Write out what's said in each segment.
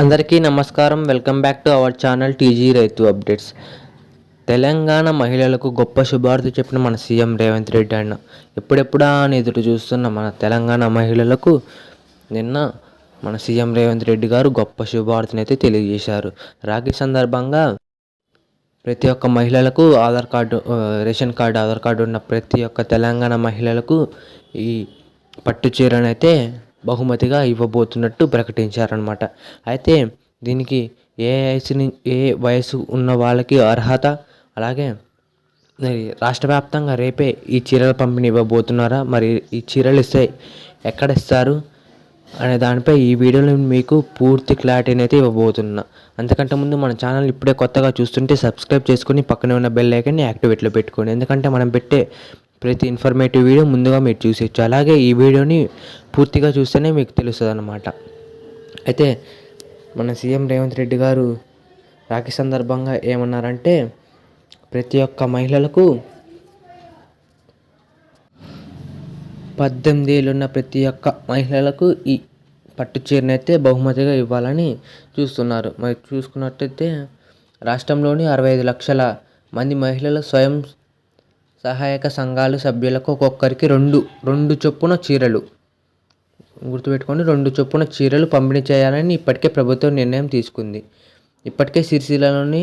అందరికీ నమస్కారం. Welcome back to our channel TG రైతు అప్డేట్స్. తెలంగాణ మహిళలకు గొప్ప శుభార్త చెప్పిన మన సీఎం రేవంత్ రెడ్డి అన్న. ఎప్పుడెప్పుడా అని ఎదురు చూస్తున్న మన తెలంగాణ మహిళలకు నిన్న మన సీఎం రేవంత్ రెడ్డి గారు గొప్ప శుభార్తనైతే తెలియజేశారు. రాఖీ సందర్భంగా ప్రతి ఒక్క మహిళలకు Aadhaar card ration card Aadhaar card ఉన్న ప్రతి ఒక్క తెలంగాణ మహిళలకు ఈ పట్టు చీరనైతే బహుమతిగా ఇవ్వబోతున్నట్టు ప్రకటించారనమాట అయితే దీనికి ఏ వయసు ఏ వయసు ఉన్న వాళ్ళకి అర్హత? అలాగే మరి రాష్ట్ర వ్యాప్తంగా రేపే ఈ చీరల పంపిణీ ఇవ్వబోతున్నారా? మరి ఈ చీరలు ఇస్తే ఎక్కడ ఇస్తారు? అనే దానిపై ఈ వీడియోలో మీకు పూర్తి క్లారిటీని అయితే ఇవ్వబోతున్నా. అంతకంటే ముందు మన ఛానల్ ఇప్పుడే కొత్తగా చూస్తుంటే సబ్స్క్రైబ్ చేసుకుని పక్కనే ఉన్న బెల్ ఐకన్ని యాక్టివేట్లో పెట్టుకోండి. ఎందుకంటే మనం పెట్టే ప్రతి ఇన్ఫర్మేటివ్ వీడియో ముందుగా మీరు చూసేయచ్చు. అలాగే ఈ వీడియోని పూర్తిగా చూస్తేనే మీకు తెలుస్తుంది అన్నమాట అయితే మన సీఎం రేవంత్ రెడ్డి గారు రాఖీ సందర్భంగా ఏమన్నారంటే ప్రతి ఒక్క మహిళలకు పద్దెనిమిది ఏళ్ళున్న ప్రతి ఒక్క మహిళలకు ఈ పట్టు చీరనైతే బహుమతిగా ఇవ్వాలని చూస్తున్నారు. మరి చూసుకున్నట్టయితే రాష్ట్రంలోని అరవై ఐదు లక్షల మంది మహిళలు స్వయం సహాయక సంఘాలు సభ్యులకు ఒక్కొక్కరికి రెండు రెండు చొప్పున చీరలు. గుర్తుపెట్టుకొని రెండు చొప్పున చీరలు పంపిణీ చేయాలని ఇప్పటికే ప్రభుత్వం నిర్ణయం తీసుకుంది. ఇప్పటికే సిరిసిల్లలోని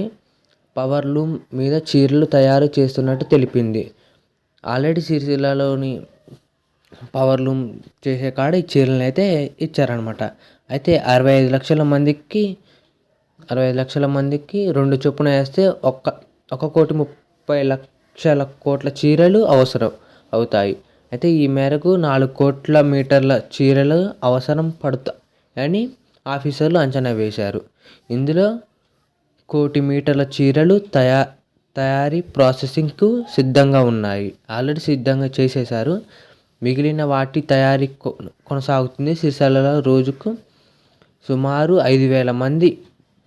పవర్ లూమ్ మీద చీరలు తయారు చేస్తున్నట్టు తెలిపింది. ఆల్రెడీ సిరిసిల్లలోని పవర్ లూమ్ చేసే కాడ ఈ చీరలను అయితే ఇచ్చారనమాట అయితే అరవై ఐదు లక్షల మందికి అరవై ఐదు లక్షల మందికి రెండు చొప్పున వేస్తే ఒక్క ఒక కోటి ముప్పై లక్ష లక్షల కోట్ల చీరలు అవసరం అవుతాయి. అయితే ఈ మేరకు నాలుగు కోట్ల మీటర్ల చీరలు అవసరం పడతాయి అని ఆఫీసర్లు అంచనా వేశారు. ఇందులో కోటి మీటర్ల చీరలు తయా తయారీ ప్రాసెసింగ్కు సిద్ధంగా ఉన్నాయి. ఆల్రెడీ సిద్ధంగా చేసేశారు. మిగిలిన వాటి తయారీ కొ- కొనసాగుతుంది. సిరిసిల్లలో రోజుకు సుమారు ఐదు వేల మంది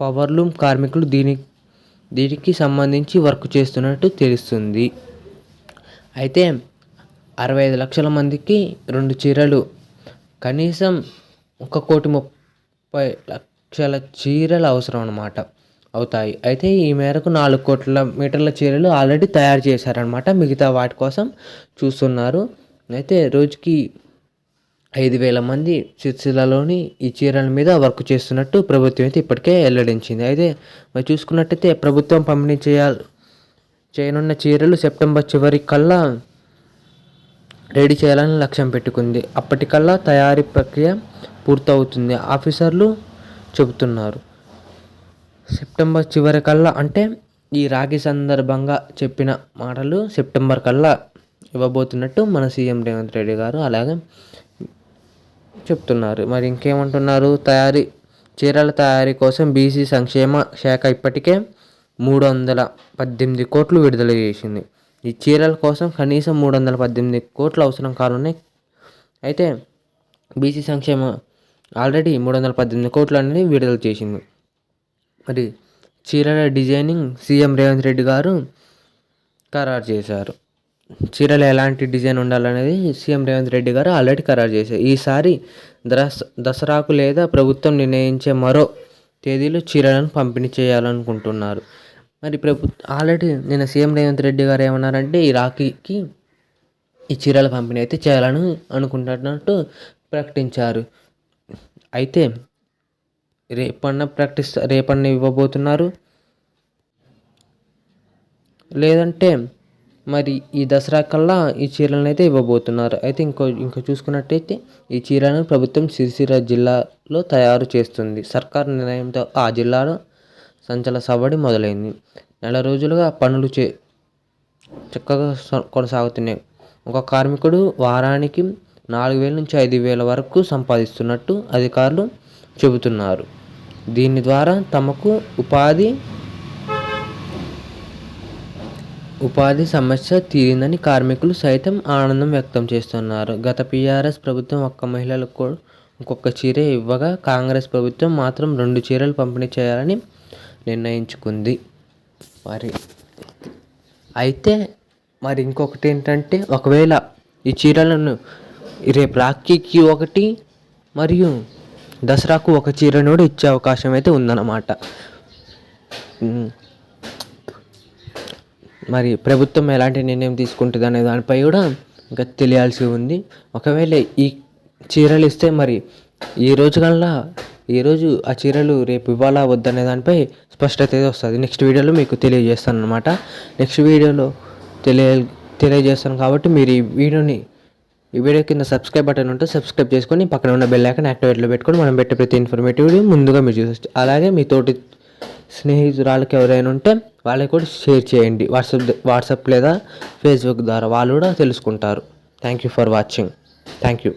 పవర్లూమ్ కార్మికులు దీని దీనికి సంబంధించి వర్క్ చేస్తున్నట్టు తెలుస్తుంది. అయితే అరవై ఐదు లక్షల మందికి రెండు చీరలు. కనీసం ఒక కోటి ముప్పై లక్షల చీరలు అవసరం అన్నమాట అవుతాయి. అయితే ఈ మేరకు నాలుగు కోట్ల మీటర్ల చీరలు ఆల్రెడీ తయారు చేశారనమాట మిగతా వాటి కోసం చూస్తున్నారు. అయితే రోజుకి ఐదు వేల మంది సిరిసిల్లలోని ఈ చీరల మీద వర్క్ చేస్తున్నట్టు ప్రభుత్వం అయితే ఇప్పటికే వెల్లడించింది. అయితే మరి చూసుకున్నట్టయితే ప్రభుత్వం పంపిణీ చేయాలి చేయనున్న చీరలు సెప్టెంబర్ చివరి కల్లా రెడీ చేయాలని లక్ష్యం పెట్టుకుంది. అప్పటికల్లా తయారీ ప్రక్రియ పూర్తవుతుంది ఆఫీసర్లు చెబుతున్నారు. సెప్టెంబర్ చివరి కల్లా అంటే ఈ రాఖీ సందర్భంగా చెప్పిన మాటలు సెప్టెంబర్ కల్లా ఇవ్వబోతున్నట్టు మన సీఎం రేవంత్ రెడ్డి గారు అలాగే చెప్తున్నారు. మరి ఇంకేమంటున్నారు? తయారీ చీరల తయారీ కోసం బీసీ సంక్షేమ శాఖ ఇప్పటికే మూడు వందల పద్దెనిమిది కోట్లు విడుదల చేసింది. ఈ చీరల కోసం కనీసం మూడు వందల పద్దెనిమిది కోట్లు అవసరం కానున్నాయి. అయితే బీసీ సంక్షేమ ఆల్రెడీ మూడు వందల పద్దెనిమిది కోట్లు అనేది విడుదల చేసింది. మరి చీరల డిజైనింగ్ సీఎం రేవంత్ రెడ్డి గారు ఖరారు చేశారు. చీరలు ఎలాంటి డిజైన్ ఉండాలనేది సీఎం రేవంత్ రెడ్డి గారు ఆల్రెడీ ఖరారు చేశారు. ఈసారి దస్ దసరాకు లేదా ప్రభుత్వం నిర్ణయించే మరో తేదీలో చీరలను పంపిణీ చేయాలనుకుంటున్నారు. మరి ప్రభు ఆల్రెడీ నిన్న సీఎం రేవంత్ రెడ్డి గారు ఏమన్నారంటే ఈ రాఖీకి ఈ చీరల పంపిణీ అయితే చేయాలని అనుకుంటున్నట్టు ప్రకటించారు. అయితే రేపన్న ప్రకటిస్తా రేపన్న ఇవ్వబోతున్నారు. లేదంటే మరి ఈ దసరా కల్లా ఈ చీరలను అయితే ఇవ్వబోతున్నారు. అయితే ఇంకో ఇంకో చూసుకున్నట్టయితే ఈ చీరలను ప్రభుత్వం సిరిసిల్ల జిల్లాలో తయారు చేస్తుంది. సర్కార్ నిర్ణయంతో ఆ జిల్లాలో సంచల సవడి మొదలైంది. నెల రోజులుగా పనులు చే చక్కగా కొనసాగుతున్నాయి. ఒక కార్మికుడు వారానికి నాలుగు వేల నుంచి ఐదు వేల వరకు సంపాదిస్తున్నట్టు అధికారులు చెబుతున్నారు. దీని ద్వారా తమకు ఉపాధి ఉపాధి సమస్య తీరిందని కార్మికులు సైతం ఆనందం వ్యక్తం చేస్తున్నారు. గత పీఆర్ఎస్ ప్రభుత్వం ఒక్క మహిళలకు కూడా ఒక్కొక్క చీర ఇవ్వగా కాంగ్రెస్ ప్రభుత్వం మాత్రం రెండు చీరలు పంపిణీ చేయాలని నిర్ణయించుకుంది. మరి అయితే మరి ఇంకొకటి ఏంటంటే ఒకవేళ ఈ చీరలను రేపు రాఖీకి ఒకటి మరియు దసరాకు ఒక చీరను కూడా ఇచ్చే అవకాశం అయితే ఉందన్నమాట. మరి ప్రభుత్వం ఎలాంటి నిర్ణయం తీసుకుంటుంది అనే దానిపై కూడా ఇంకా తెలియాల్సి ఉంది. ఒకవేళ ఈ చీరలు ఇస్తే మరి ఈ రోజు కల్లా ఈరోజు ఆ చీరలు రేపు ఇవ్వాలా వద్దనే దానిపై స్పష్టత అయితే వస్తుంది. నెక్స్ట్ వీడియోలో మీకు తెలియజేస్తాను అనమాట నెక్స్ట్ వీడియోలో తెలియ తెలియజేస్తాను కాబట్టి మీరు ఈ వీడియోని ఈ వీడియో కింద సబ్స్క్రైబ్ బటన్ ఉంటే సబ్స్క్రైబ్ చేసుకొని పక్కన ఉన్న బెల్ ఐకాన్ యాక్టివేట్లో పెట్టుకొని మనం పెట్టే ప్రతి ఇన్ఫర్మేటివ్ వీడియో ముందుగా మీరు చూసొచ్చు. అలాగే మీ తోటి స్నేహితురాళ్ళకి ఎవరైనా ఉంటే వాళ్ళకి కూడా షేర్ చేయండి. వాట్సాప్ వాట్సాప్ లేదా ఫేస్బుక్ ద్వారా వాళ్ళు కూడా తెలుసుకుంటారు. Thank you for watching thank you